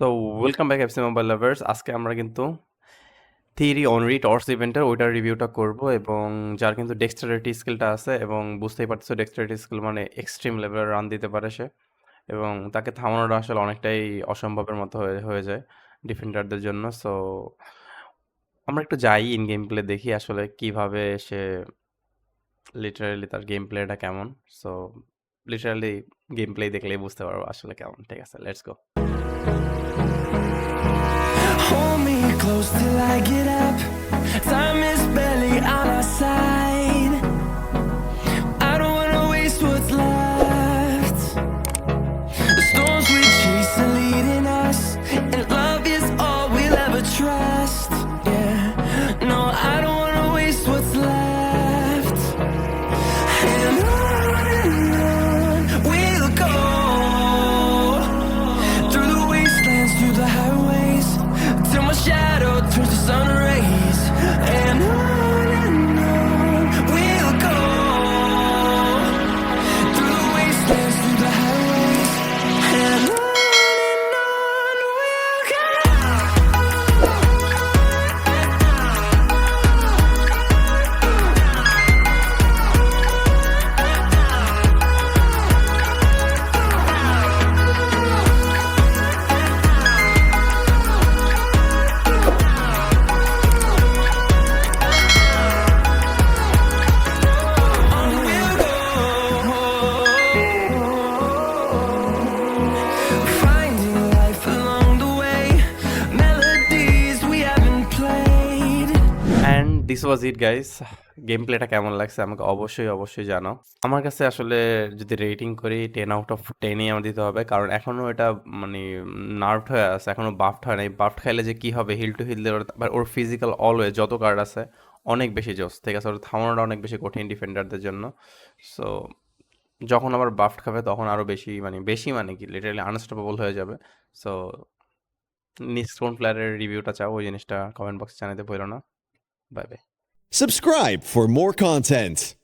তো welcome back FC mobile lovers আজকে আমরা কিন্তু থিওরি অনরি টর্চ ইভেন্টের ওইটার রিভিউটা করব এবং যার কিন্তু ডেক্সটারিটি স্কিলটা আছে এবং বুঝতেই পারতেছো ডেক্সটারিটি স্কিল মানে এক্সট্রিম লেভেলের রান দিতে পারে সে এবং তাকে থামানোটা আসলে অনেকটাই অসম্ভবের মতো হয়ে হয়ে যায় ডিফেন্ডারদের জন্য। সো আমরা একটু যাই ইন গেম প্লে দেখি আসলে কীভাবে সে লিটারালি তার গেম প্লেটা কেমন। সো লিটারালি গেম প্লে দেখলেই বুঝতে পারব আসলে কেমন। ঠিক আছে let's go Thank you. This was it guys game প্লেটা কেমন লাগছে আমাকে অবশ্যই অবশ্যই জানো আমার কাছে আসলে যদি রেটিং করি টেন আউট অফ টেনই আমার দিতে হবে। কারণ এখনও এটা মানে নার্ভড হয়ে আছে এখনও বাফট হয় নাই। বাফট খাইলে যে কী হবে হিল টু হিল ওর- ওর ফিজিক্যাল অলওয়ে যত কার্ড আছে, অনেক বেশি জোস। ঠিক আছে, ওর থামানোটা অনেক বেশি কঠিন ডিফেন্ডারদের জন্য। সো যখন আবার বাফট খাবে, তখন আরও বেশি মানে বেশি মানে কি লিটারালি আনস্টপেবল হয়ে যাবে। সো নেক্সট কোন প্লেয়ারের রিভিউটা চাও, ওই জিনিসটা কমেন্ট বক্সে জানাতে ভুলো না। Bye bye. Subscribe for more content.